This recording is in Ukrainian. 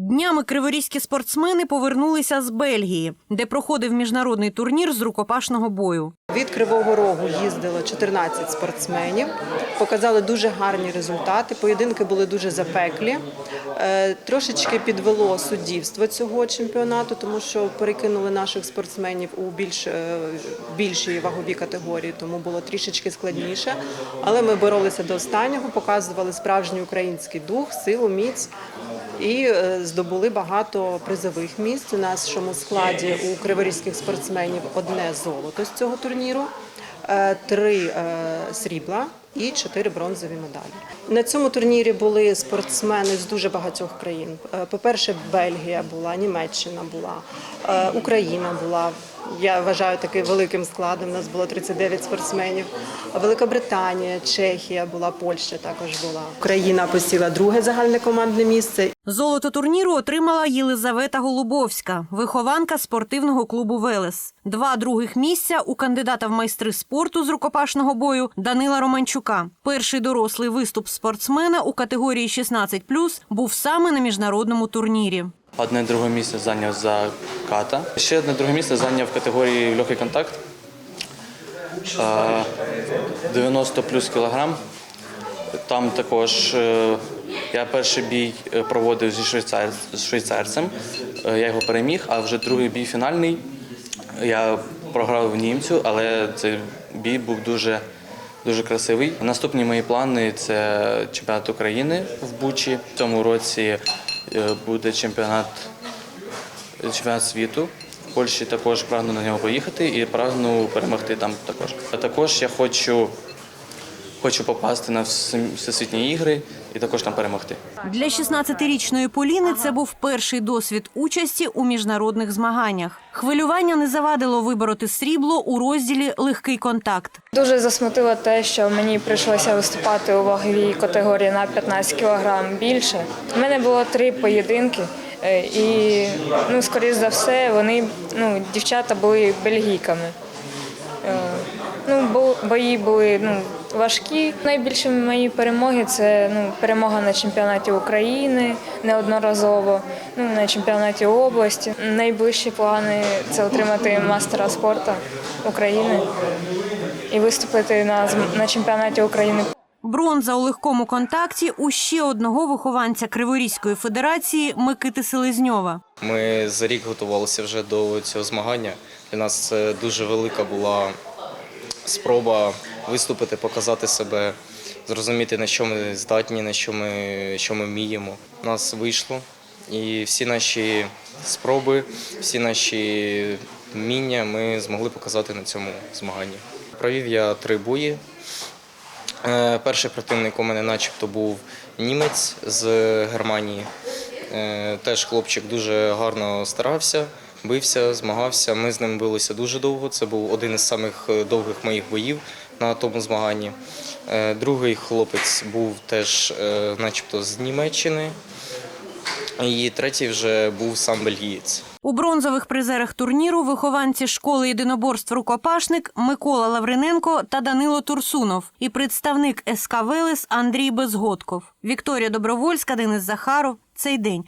Днями криворізькі спортсмени повернулися з Бельгії, де проходив міжнародний турнір з рукопашного бою. Від Кривого Рогу їздило 14 спортсменів, показали дуже гарні результати. Поєдинки були дуже запеклі. Е, Трошечки підвело суддівство цього чемпіонату, тому що перекинули наших спортсменів у більш е, більшій ваговій категорії, тому було трішечки складніше. Але ми боролися до останнього, показували справжній український дух, силу, міць і е, здобули багато призових місць. У нашому складі у криворізьких спортсменів одне золото з цього турніру, е, три е, срібла і чотири бронзові медалі. На цьому турнірі були спортсмени з дуже багатьох країн. Е, По-перше, Бельгія була, Німеччина була, Україна була. Я вважаю таким великим складом. У нас було 39 спортсменів. Великобританія, Чехія була, Польща також була. Україна посіла друге загальне командне місце. Золото турніру отримала Єлизавета Голубовська, вихованка спортивного клубу Велес. Два других місця у кандидата в майстри спорту з рукопашного бою Данила Романчука. Перший дорослий виступ спортсмена у категорії 16+, був саме на міжнародному турнірі. Одне друге місце зайняв за ката. Ще одне друге місце зайняв в категорії легкий контакт. Е, 90 плюс кілограм. Там також е, я перший бій е, проводив зі швейцар... швейцарцем. Е, Я його переміг, а вже другий бій фінальний я програв в німцю, але цей бій був дуже, дуже красивий. Наступні мої плани це чемпіонат України в Бучі. В цьому році е, буде чемпіонат, чемпіонат світу. В Польщі також прагну на нього поїхати і прагну перемогти там також. А також я хочу, хочу попасти на всесвітні ігри і також там перемогти. Для 16-річної Поліни це був перший досвід участі у міжнародних змаганнях. Хвилювання не завадило вибороти срібло у розділі легкий контакт. Дуже засмутило те, що мені прийшлося виступати у ваговій категорії на 15 кг більше. У мене було три поєдинки, е, і ну, скоріш за все, вони ну, дівчата були бельгійками. Е, Ну, бо- бої були ну, важкі. Найбільші мої перемоги це ну, перемога на чемпіонаті України неодноразово, ну, на чемпіонаті області. Найближчі плани це отримати мастера спорту України і виступити на, зм- на чемпіонаті України. Бронза у легкому контакті у ще одного вихованця Криворізької федерації Микити Селезньова. Ми за рік готувалися вже до цього змагання. Для нас це дуже велика була спроба виступити, показати себе, зрозуміти, на що ми здатні, на що ми, що ми вміємо. У нас вийшло. І всі наші спроби, всі наші вміння ми змогли показати на цьому змаганні. Провів я три бої. Е, Перший противник у мене начебто був німець з Германії. Е, Теж хлопчик дуже гарно старався, бився, змагався. Ми з ним билися дуже довго. Це був один із самих е, довгих моїх боїв на тому змаганні. Е, Другий хлопець був теж е, начебто з Німеччини. І третій вже був сам бельгієць. У бронзових призерах турніру вихованці школи єдиноборств рукопашник Микола Лавриненко та Данило Турсунов і представник СК Велес Андрій Безгодков. Вікторія Добровольська, Денис Захаров. Цей день.